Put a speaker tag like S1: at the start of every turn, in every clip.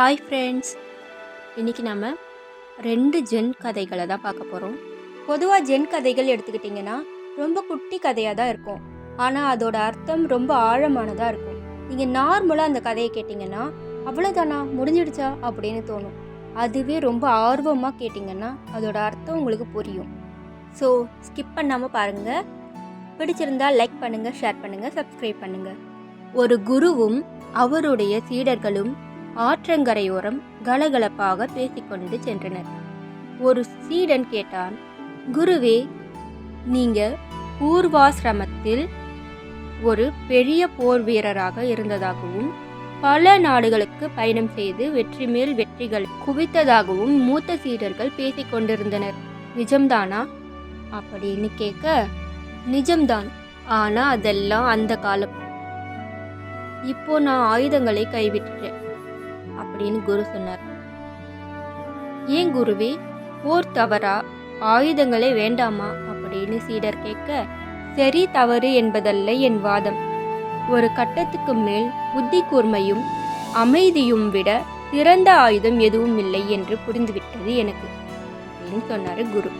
S1: Hi friends இன்றைக்கி நம்ம ரெண்டு ஜென் கதைகளை தான் பார்க்க போகிறோம் பொதுவாக ஜென் கதைகள் எடுத்துக்கிட்டிங்கன்னா ரொம்ப குட்டி கதையாக தான் இருக்கும். ஆனால் அதோட அர்த்தம் ரொம்ப ஆழமானதாக இருக்கும். நீங்கள் நார்மலாக அந்த கதையை கேட்டிங்கன்னா அவ்வளோதானா முடிஞ்சிடுச்சா? அப்படின்னு தோணும். அதுவே ரொம்ப ஆர்வமாக கேட்டிங்கன்னா அதோட அர்த்தம் உங்களுக்கு புரியும். ஸோ ஸ்கிப் பண்ணாமல் பாருங்கள் பிடிச்சிருந்தா லைக் பண்ணுங்கள் ஷேர் பண்ணுங்கள் சப்ஸ்கிரைப் பண்ணுங்கள் ஒரு குருவும் அவருடைய சீடர்களும் ஆற்றங்கரையோரம் கலகலப்பாக பேசிக்கொண்டு சென்றனர். ஒரு சீடன் கேட்டான் குருவே நீங்க பூர்வாசிரமத்தில் ஒரு பெரிய போர் வீரராக இருந்ததாகவும் பல நாடுகளுக்கு பயணம் செய்து வெற்றி மேல் வெற்றிகள் குவித்ததாகவும் மூத்த சீடர்கள் பேசிக் கொண்டிருந்தனர் நிஜம்தானா? அப்படின்னு கேட்க நிஜம்தான். ஆனா அதெல்லாம் அந்த காலம். இப்போ நான் ஆயுதங்களை கைவிட்டுட்டேன். அப்படின்னு குரு சொன்னார். ஏன் குருவே போர் தவறா? ஆயுதங்களே வேண்டாமா? அப்படின்னு சீடர் கேட்க சரி தவறு என்பதல்ல என் வாதம். ஒரு கட்டத்துக்கு மேல் புத்தி கூர்மையும் அமைதியும் விட சிறந்த ஆயுதம் எதுவும் இல்லை என்று புரிந்துவிட்டது எனக்கு அப்படின்னு சொன்னார் குரு.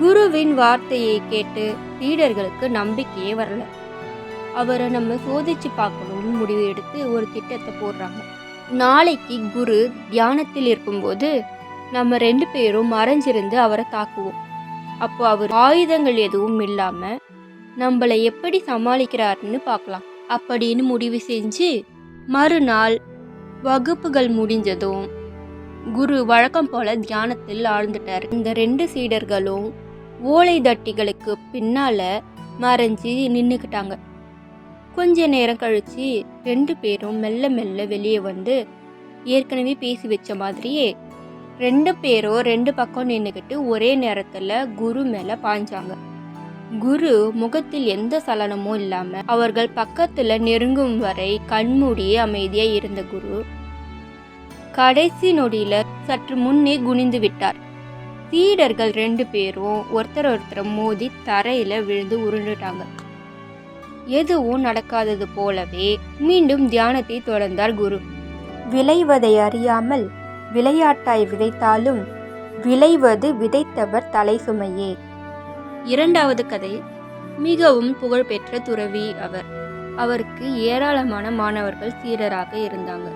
S1: குருவின் வார்த்தையை கேட்டு சீடர்களுக்கு நம்பிக்கையே வரல. அவரை நம்ம சோதிச்சு பார்க்கணும்னு முடிவு எடுத்து ஒரு திட்டத்தை போடுறாங்க. நாளைக்கு குரு தியானத்தில் இருக்கும்போது நம்ம ரெண்டு பேரும் மறைஞ்சிருந்து அவரை தாக்குவோம். அப்போ அவர் ஆயுதங்கள் எதுவும் இல்லாம நம்மளை எப்படி சமாளிக்கிறாருன்னு பார்க்கலாம். அப்படின்னு முடிவு செஞ்சு மறுநாள் வகுப்புகள் முடிஞ்சதும் குரு வழக்கம் போல தியானத்தில் ஆழ்ந்துட்டார். இந்த ரெண்டு சீடர்களும் ஓலை தட்டிகளுக்கு பின்னால மறைஞ்சு நின்றுக்கிட்டாங்க கொஞ்ச நேரம் கழிச்சு ரெண்டு பேரும் மெல்ல மெல்ல வெளியே வந்து ஏற்கனவே பேசி வச்ச மாதிரியே ரெண்டு பேரும் ரெண்டு பக்கம் நின்றுக்கிட்டு ஒரே நேரத்தில் குரு மேலே பாய்ஞ்சாங்க குரு முகத்தில் எந்த சலனமும் இல்லாம அவர்கள் பக்கத்துல நெருங்கும் வரை கண்மூடி அமைதியா இருந்த குரு கடைசி நொடியில சற்று முன்னே குனிந்து விட்டார். சீடர்கள் ரெண்டு பேரும் ஒருத்தர் ஒருத்தர் மோதி தரையில விழுந்து உருண்டுட்டாங்க. எதுவும் நடக்காதது போலவே மீண்டும் தியானத்தை தொடர்ந்தார் குரு. விளைவதை அறியாமல் விளையாட்டாய் விதைத்தாலும் விளைவது விதைத்தவர் தலை சுமையே. இரண்டாவது கதை மிகவும் புகழ்பெற்ற துறவி அவர். அவருக்கு ஏராளமான மாணவர்கள் சீடராக இருந்தாங்க.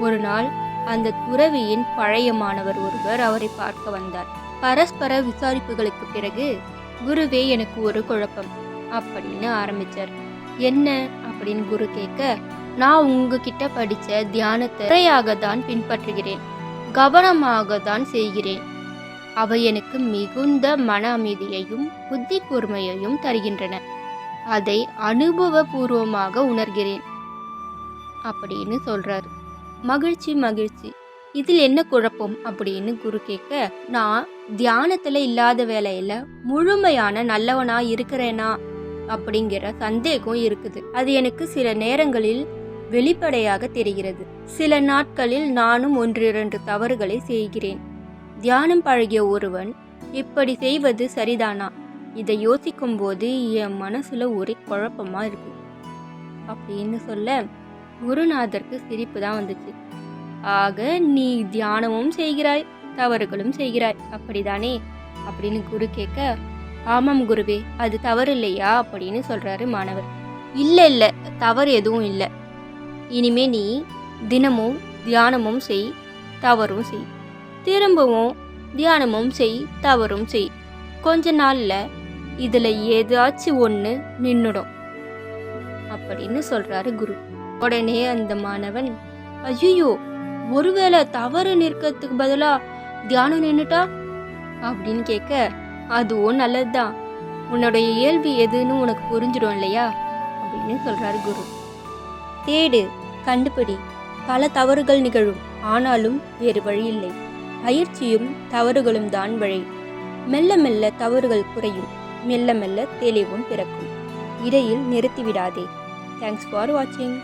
S1: ஒரு நாள் அந்த துறவியின் பழைய மாணவர் ஒருவர் அவரை பார்க்க வந்தார். பரஸ்பர விசாரிப்புகளுக்கு பிறகு குருவே எனக்கு ஒரு குழப்பம். அப்படின்னு ஆரம்பிச்சார். என்ன? அப்படின்னு குரு கேட்க நான் உங்ககிட்ட படிச்ச தியானத்தை முறையாக தான் பின்பற்றுகிறேன். கவனமாக தான் செய்கிறேன். அவை எனக்கு மிகுந்த மன அமைதியையும் புத்தி கூர்மையையும் தருகின்றன. அதை அனுபவபூர்வமாக உணர்கிறேன். அப்படின்னு சொல்றார். மகிழ்ச்சி மகிழ்ச்சி. இதில் என்ன குழப்பம்? அப்படின்னு குரு கேட்க நான் தியானத்துல இல்லாத வேலையில முழுமையான நல்லவனா இருக்கிறேனா? அப்படிங்கிற சந்தேகம் இருக்குது. அது எனக்கு சில நேரங்களில் வெளிப்படையாக தெரிகிறது. சில நாட்களில் நானும் ஒன்றிரண்டு தவறுகளை செய்கிறேன். தியானம் பழகிய ஒருவன் இப்படி செய்வது சரிதானா? இதை யோசிக்கும் போது என் மனசுல ஒரே குழப்பமா இருக்கு. அப்படின்னு சொல்ல குருநாதருக்கு சிரிப்பு தான் வந்துச்சு. ஆக நீ தியானமும் செய்கிறாய் தவறுகளும் செய்கிறாய் அப்படிதானே? அப்படின்னு குரு கேட்க ஆமாம் குருவே அது தவறு இல்லையா அப்படின்னு சொல்கிறாரு மாணவர். இல்லை இல்லை தவறு எதுவும் இல்லை. இனிமே நீ தினமும் தியானமும் செய் தவறும் செய். திரும்பவும் தியானமும் செய் தவறும் செய். கொஞ்ச நாளில் இதில் ஏதாச்சும் ஒன்று நின்றுடும் அப்படின்னு சொல்கிறாரு குரு. உடனே அந்த மாணவன் ஐயோ ஒருவேளை தவறு நிற்கிறதுக்கு பதிலாக தியானம் நின்றுட்டா அப்படின்னு கேட்க அதுவும் நல்லதுதான். உன்னுடைய இயல்பு எதுன்னு உனக்கு புரிஞ்சிடும் இல்லையா? அப்படின்னு சொல்கிறாரு குரு. தேடு கண்டுபிடி. பல தவறுகள் நிகழும். ஆனாலும் வேறு வழி இல்லை. பயிற்சியும் தவறுகளும் தான் வழி. மெல்ல மெல்ல தவறுகள் குறையும். மெல்ல மெல்ல தெளிவும் பிறக்கும். இடையில் நிறுத்திவிடாதே. தேங்க்ஸ் ஃபார் வாட்சிங்